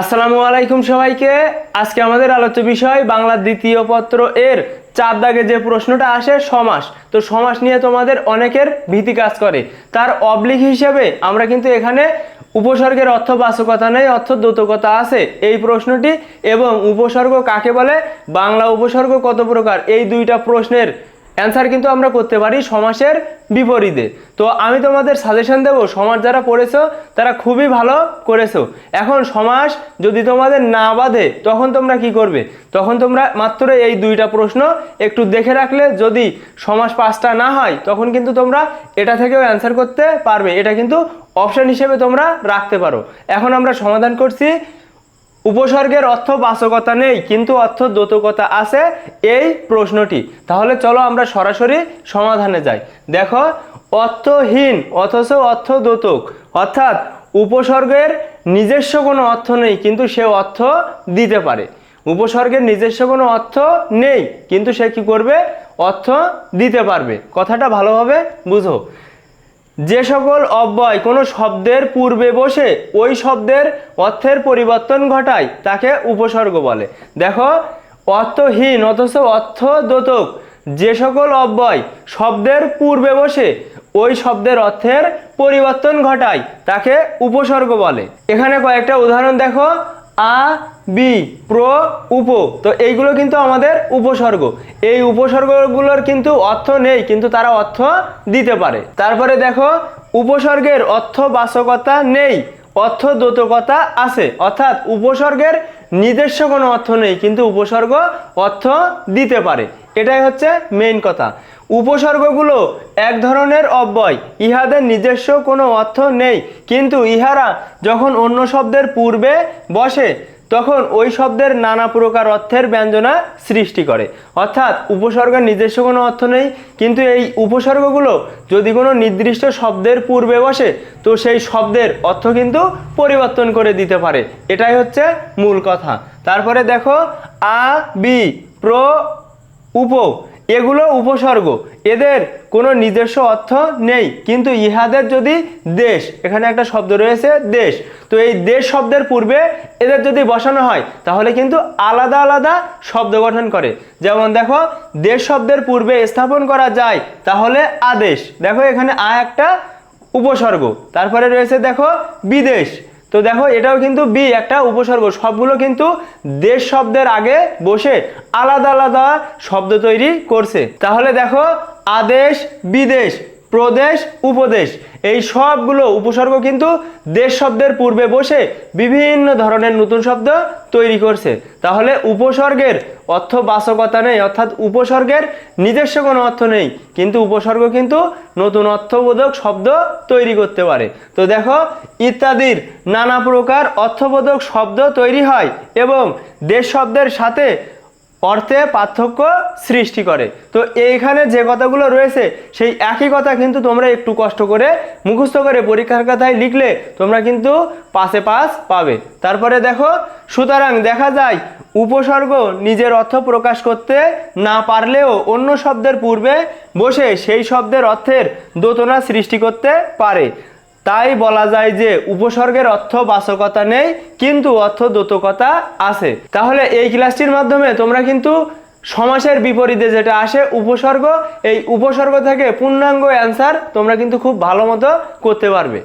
আসসালামু আলাইকুম সবাইকে। আজকে আমাদের আলোচ্য বিষয় বাংলার দ্বিতীয় পত্র এর। চার দাগে যে প্রশ্নটা আসে, সমাস। তো সমাস নিয়ে তোমাদের অনেকের ভীতি কাজ করে। তার অবলিক হিসেবে আমরা কিন্তু এখানে উপসর্গের অর্থ বাচকতা নেই, অর্থ দ্রুতকতা আছে এই প্রশ্নটি। এবং উপসর্গ কাকে বলে? বাংলা উপসর্গ কত প্রকার? এই দুইটা প্রশ্নের অ্যান্সার কিন্তু আমরা করতে পারি সমাসের বিপরীতে। তো আমি তোমাদের সাজেশন দেব সমাজ যারা পড়েছো, তারা খুবই ভালো করেছ। এখন সমাস যদি তোমাদের না বাঁধে, তখন তোমরা কি করবে? তখন তোমরা মাত্র এই দুইটা প্রশ্ন একটু দেখে রাখলে যদি সমাস পাঁচটা না হয়, তখন কিন্তু তোমরা এটা থেকেও অ্যান্সার করতে পারবে। এটা কিন্তু অপশান হিসেবে তোমরা রাখতে পারো। এখন আমরা সমাধান করছি উপসর্গের অর্থ বাচকতা নেই, কিন্তু অর্থ দ্যোতকতা আছে এই প্রশ্নটি। তাহলে চলো আমরা সরাসরি সমাধানে যাই। দেখো, অর্থহীন অথচ অর্থ দ্যোতক অর্থাৎ উপসর্গের নিজস্ব কোনো অর্থ নেই, কিন্তু সে অর্থ দিতে পারে। উপসর্গের নিজস্ব কোনো অর্থ নেই, কিন্তু সে কি করবে? অর্থ দিতে পারবে। কথাটা ভালোভাবে বুঝো। যে সকল অব্যয় কোনো শব্দের পূর্বে বসে, ওই শব্দের অর্থের পরিবর্তন ঘটায়, তাকে উপসর্গ বলে। দেখো, অর্থহীন অথচ অর্থ দ্যোতক যে সকল অব্যয় শব্দের পূর্বে বসে, ওই শব্দের অর্থের পরিবর্তন ঘটায়, তাকে উপসর্গ বলে। এখানে কয়েকটা উদাহরণ দেখো। আ, বি, প্র, উপ। তো এইগুলো কিন্তু আমাদের উপসর্গ। এই উপসর্গগুলোর কিন্তু অর্থ নেই, কিন্তু তারা অর্থ দিতে পারে। তারপরে দেখো, উপসর্গের অর্থ বাচকতা নেই অর্থ দ্যোতকতা আছে। অর্থাৎ উপসর্গের নিজস্ব কোনো অর্থ নেই, কিন্তু উপসর্গ অর্থ দিতে পারে। এটাই হচ্ছে মেইন কথা। উপসর্গগুলো এক ধরনের অব্যয়। ইহাদের নিজস্ব কোনো অর্থ নেই, কিন্তু ইহারা যখন অন্য শব্দের পূর্বে বসে তখন ওই শব্দের নানা প্রকার অর্থের ব্যঞ্জনা সৃষ্টি করে। অর্থাৎ উপসর্গের নিজস্ব কোনো অর্থ নেই, কিন্তু এই উপসর্গগুলো যদি কোনো নির্দিষ্ট শব্দের পূর্বে বসে, তো সেই শব্দের অর্থ কিন্তু পরিবর্তন করে দিতে পারে। এটাই হচ্ছে মূল কথা। তারপরে দেখো, আ, বি, প্র, উপ। এগুলো উপসর্গ। এদের কোনো নিজস্ব অর্থ নেই, কিন্তু ইহাদের যদি দেশ, এখানে একটা শব্দ রয়েছে, দেশ। তো এই দেশ শব্দের পূর্বে এদের যদি বসানো হয়, তাহলে কিন্তু আলাদা আলাদা শব্দ গঠন করে। যেমন দেখো, দেশ শব্দের পূর্বে স্থাপন করা যায়, তাহলে আদেশ। দেখো এখানে আ একটা উপসর্গ। তারপরে রয়েছে দেখো, বিদেশ। তো দেখো, এটাও কিন্তু বি একটা উপসর্গ। সবগুলো কিন্তু দেশ শব্দের আগে বসে আলাদা আলাদা শব্দ তৈরি করছে। তাহলে দেখো, আদেশ, বিদেশ। প্রদেশ, উপদেশ। এই সবগুলো উপসর্গ কিন্তু দেশ শব্দের পূর্বে বসে বিভিন্ন ধরনের নতুন শব্দ তৈরি করছে। তাহলে উপসর্গের অর্থ বাচকতা নেই, অর্থাৎ উপসর্গের নিজস্ব কোনো অর্থ নেই, কিন্তু উপসর্গ কিন্তু নতুন অর্থবোধক শব্দ তৈরি করতে পারে। তো দেখো, ইত্যাদির নানা প্রকার অর্থবোধক শব্দ তৈরি হয় এবং দেশ শব্দের সাথে অর্থে পার্থক্য সৃষ্টি করে। তো এইখানে যে কথাগুলো রয়েছে, সেই একই কথা কিন্তু তোমরা একটু কষ্ট করে মুখস্থ করে পরীক্ষার কথায় লিখলে তোমরা কিন্তু পাশে পাস পাবে। তারপরে দেখো, সুতরাং দেখা যায়, উপসর্গ নিজের অর্থ প্রকাশ করতে না পারলেও অন্য শব্দের পূর্বে বসে সেই শব্দের অর্থের দোতনা সৃষ্টি করতে পারে। তাই বলা যায় যে উপসর্গের অর্থ বাচকতা নেই, কিন্তু অর্থ দ্রুতকতা আছে। তাহলে এই ক্লাসটির মাধ্যমে তোমরা কিন্তু সমাসের বিপরীতে যেটা আসে, উপসর্গ, এই উপসর্গ থেকে পূর্ণাঙ্গ অ্যান্সার তোমরা কিন্তু খুব ভালো মতো করতে পারবে।